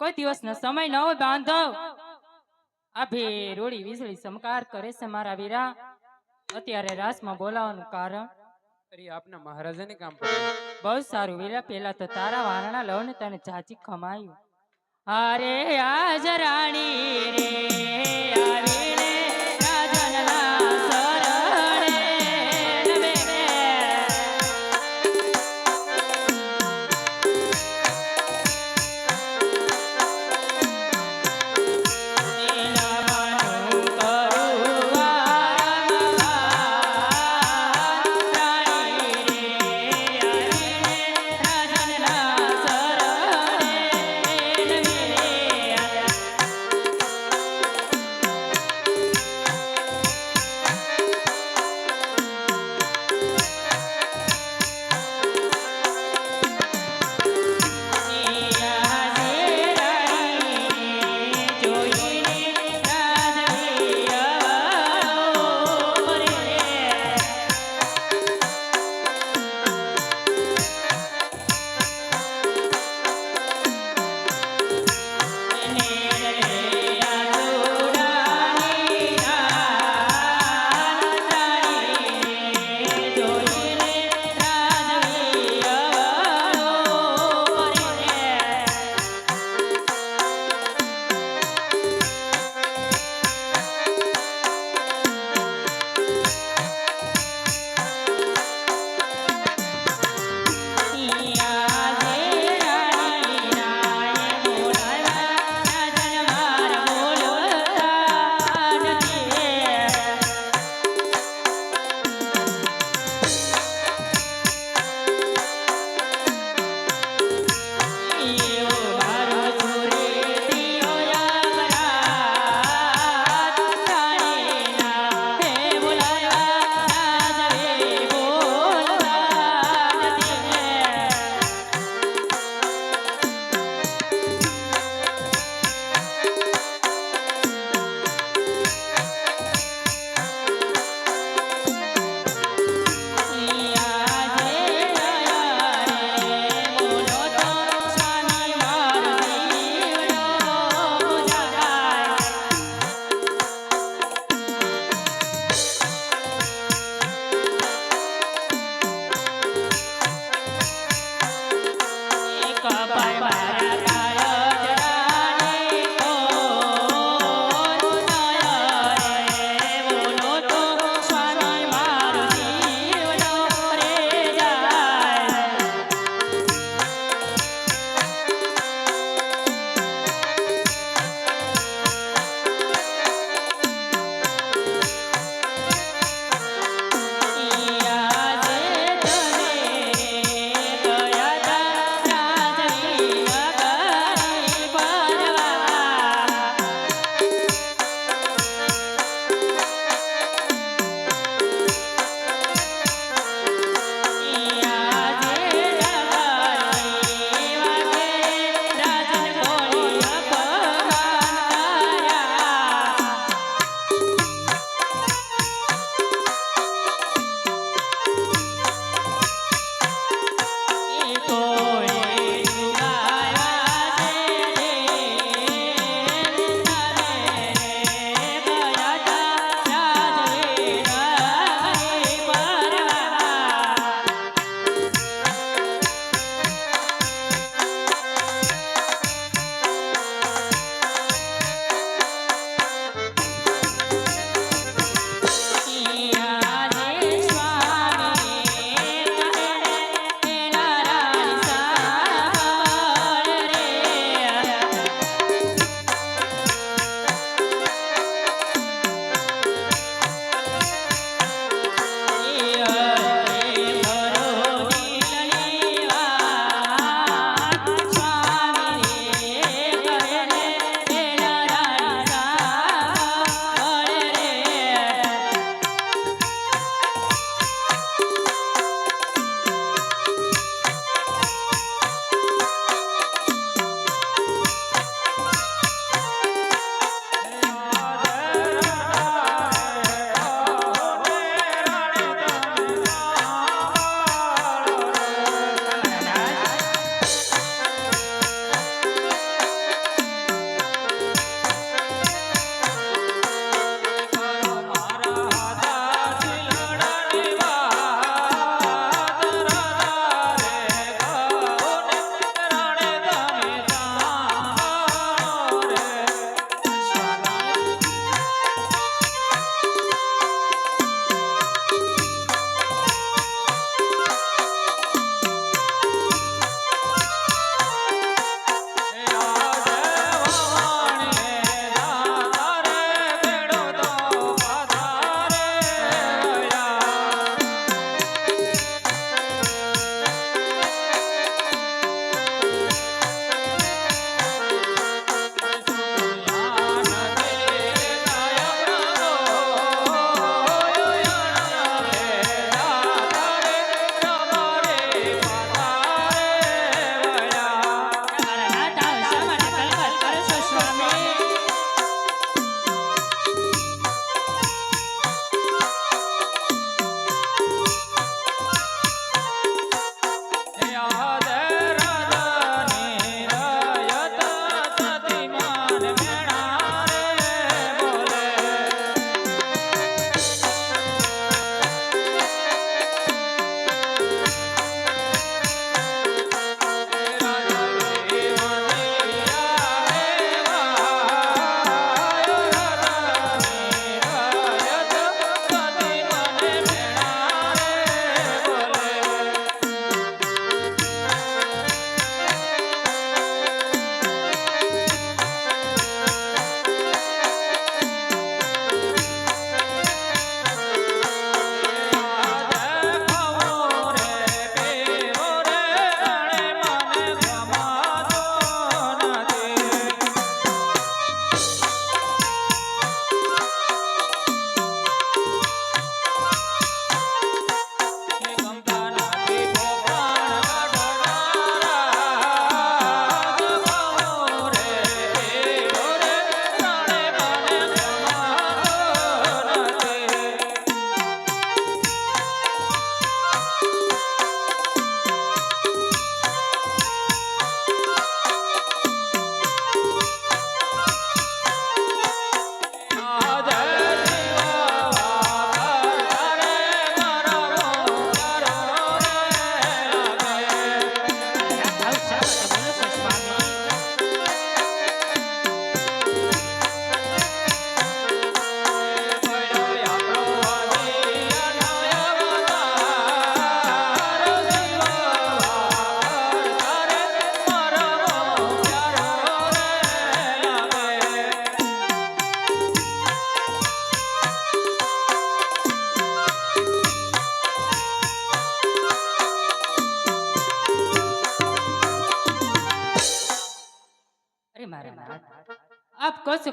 દિવસનો સમય ન હોય બાંધવ. આ ભેરોળી વીજળી સમકાર કરે છે મારા વીરા. અત્યારે રાસમાં બોલાવાનું કારણ? આપના મહારાજાને કામ બહુ સારું વીરા પેલા તો તારા વારણા લવ ને તને જાજી ખમાયું. હારે આજ રાણી રે આવીને રાજનના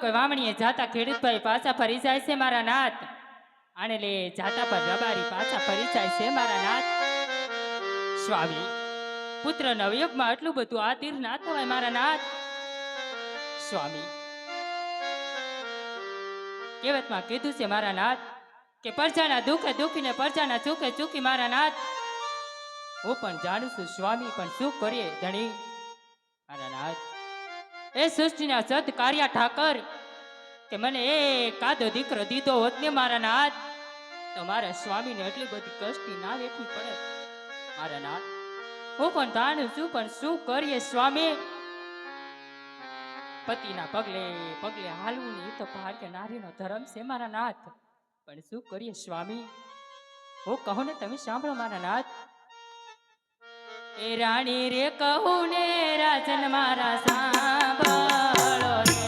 આપ કહો વામણીએ જાતા ખેડૂતભાઈ પાછા ફરી જાય છે મારા નાથ આને લે જાતા પર રબારી પાછા ફરી જાય છે મારા નાથ સ્વામી પુત્ર નવયુગમાં આટલું બધું આધીર ના થવાય મારા નાથ સ્વામી કેવતમાં કીધું છે મારા નાથ કે પરજાના દુઃખે દુઃખીને પરજાના ચૂકે ચૂકી મારા નાથ હું પણ જાણું છું સ્વામી પણ શું કરીએ ધણી? એ સૃષ્ટિના સત ઠાકર, કે મને એ કાદો દીકરો દીધો હોત ને મારા નાથ, તો મારા સ્વામીને એટલી બધી કષ્ટી ના વેઠવી પડે. મારા નાથ, હું પણ જાણું છું, પણ શું કરીએ સ્વામી? પતિના પગલે પગલે હાલવું એ તો ભાગ્ય નારીનો ધર્મ છે મારા નાથ. પણ શું કરીએ સ્વામી? હું કહું ને તમે સાંભળો મારા નાથ. એ રાણી રે કહું ને રાજન મારા સાંભળો.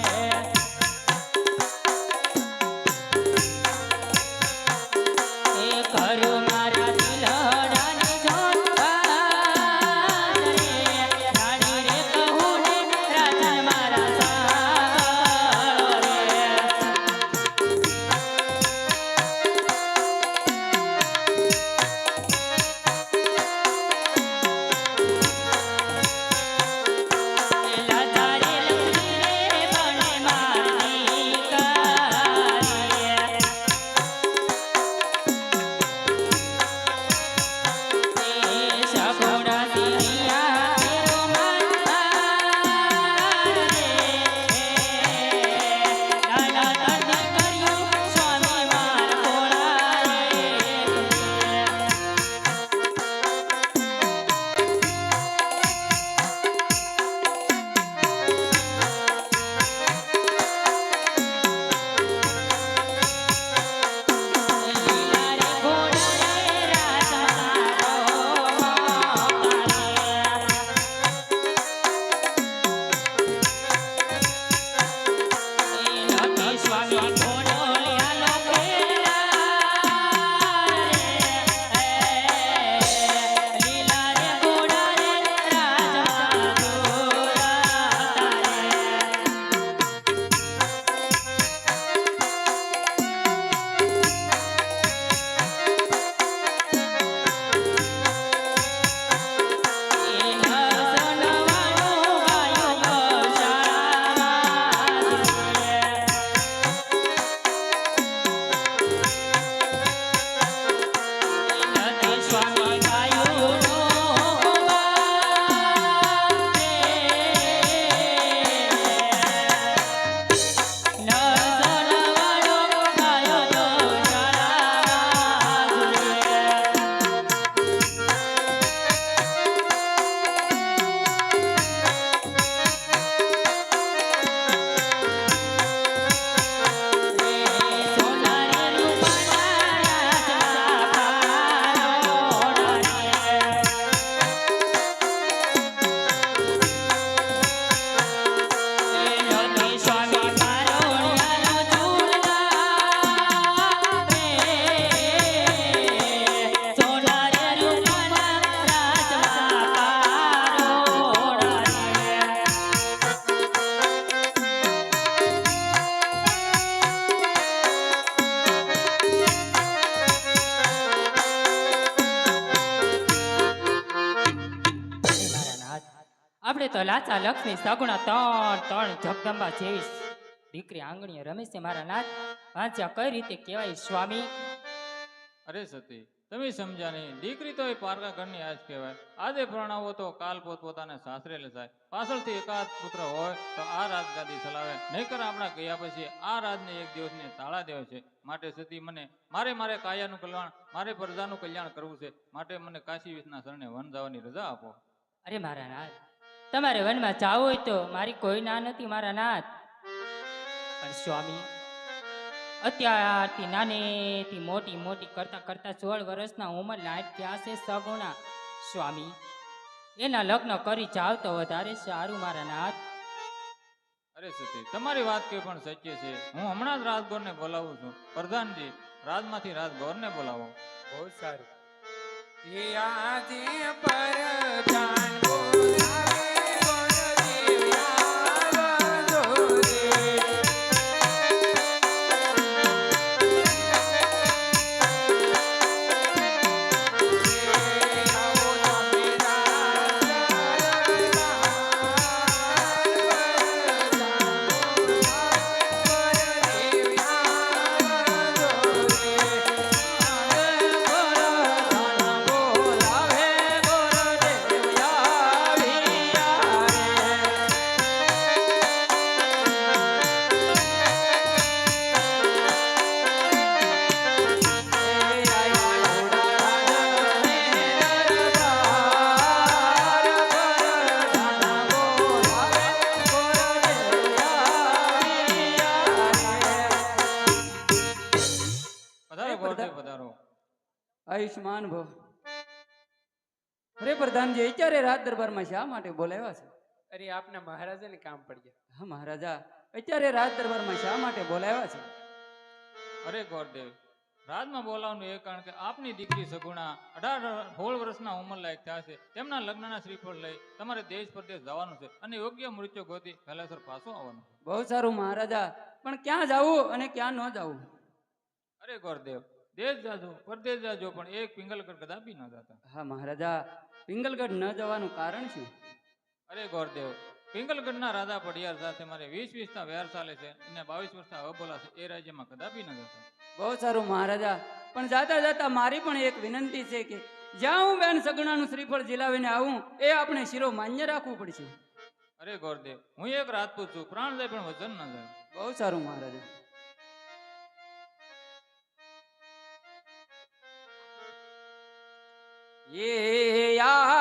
આપણે તો લાચા લક્ષ્મી સગુણા ત્રણ ત્રણ જગદંબા જેવી દીકરી આંગણીએ રમે છે મારા નાથ. વાંચ્યા કઈ રીતે કહેવાય સ્વામી? અરે સતી તમે સમજ્યા નહીં દીકરી તો એ પારકા ઘરની આજ કહેવાય. આજે પ્રણાવો તો કાલ પોતપોતાને સાસરે લેસાય પાછળથી એકાદ પુત્ર હોય તો આ રાજગાદી ચલાવે. નહીકર આપણા ગયા પછી આ રાજને એક દિવસને તાળા દેવા છે. માટે સતી મને મારે મારે કાયાનું કલ્યાણ મારે પ્રજાનું કલ્યાણ કરવું છે. માટે મને કાશી વિશ્વના શરણે વન જવાની રજા આપો. અરે મારા નાથ તમારે વનમાં જાવું હોય તો મારી કોઈ ના નથી મારા નાથ. પણ સ્વામી અત્યારથી નાનેથી મોટી મોટી કરતા કરતા સોળ વર્ષના ઉંમર લાયક થયા છે સગુણા. સ્વામી એના લગ્ન કરી જાવ તો વધારે સારું મારા નાથ. અરે સતી તમારી વાત કે પણ સત્ય છે. હું હમણાં જ રાજગોરને બોલાવું છું. પ્રધાનજી રાજમાંથી રાજગોરને બોલાવો. બહુ સારું. એ આયુષ્માન ભવ. અરે પ્રધાનજી અત્યારે રાજ દરબારમાં શા માટે બોલાવ્યા છે? અરે આપના મહારાજાને કામ પડ્યા હા મહારાજા અત્યારે રાજ દરબારમાં શા માટે બોલાવ્યા છે? અરે ગોરદેવ રાજમાં બોલાવવાનું એ કારણ કે આપની દીકરી સગુણા અઢાર સોળ વર્ષના ઉંમર લાયક થયા છે. તેમના લગ્નના શ્રીફળ લઈ તમારે દેશ પરદેશ જવાનું છે અને યોગ્ય મૃત્યુ ગોતી પહેલાસર પાછું આવવાનું. બહુ સારું મહારાજા પણ ક્યાં જવું અને ક્યાં ન જવું? અરે ગોરદેવ દેશ જાજો પરદેશ જાજો પણ એક પિંગલગઢ કદાપી ન જતા. હા મહારાજા પિંગલગઢ ન જવાનું કારણ શું? અરે ગોરદેવ પિંગલગઢના રાજા પડિયાર સાથે મારે વીસ વીસના વેર ચાલે છે અને બાવીસ વર્ષના અબોલા છે એ રાજ્યમાં કદાપી ન જતા. બહુ સારું મહારાજા પણ જાતા જાતા મારી પણ એક વિનંતી છે કે જ્યાં હું બેન સગણાનું શ્રીફળ જીલાવીને આવું એ આપણે શિરો માન્ય રાખવું પડશે. અરે ગોરદેવ હું એક રાજપૂત છું પ્રાણ જાય પણ વચન ન જાય. બહુ સારું મહારાજા. એ આજે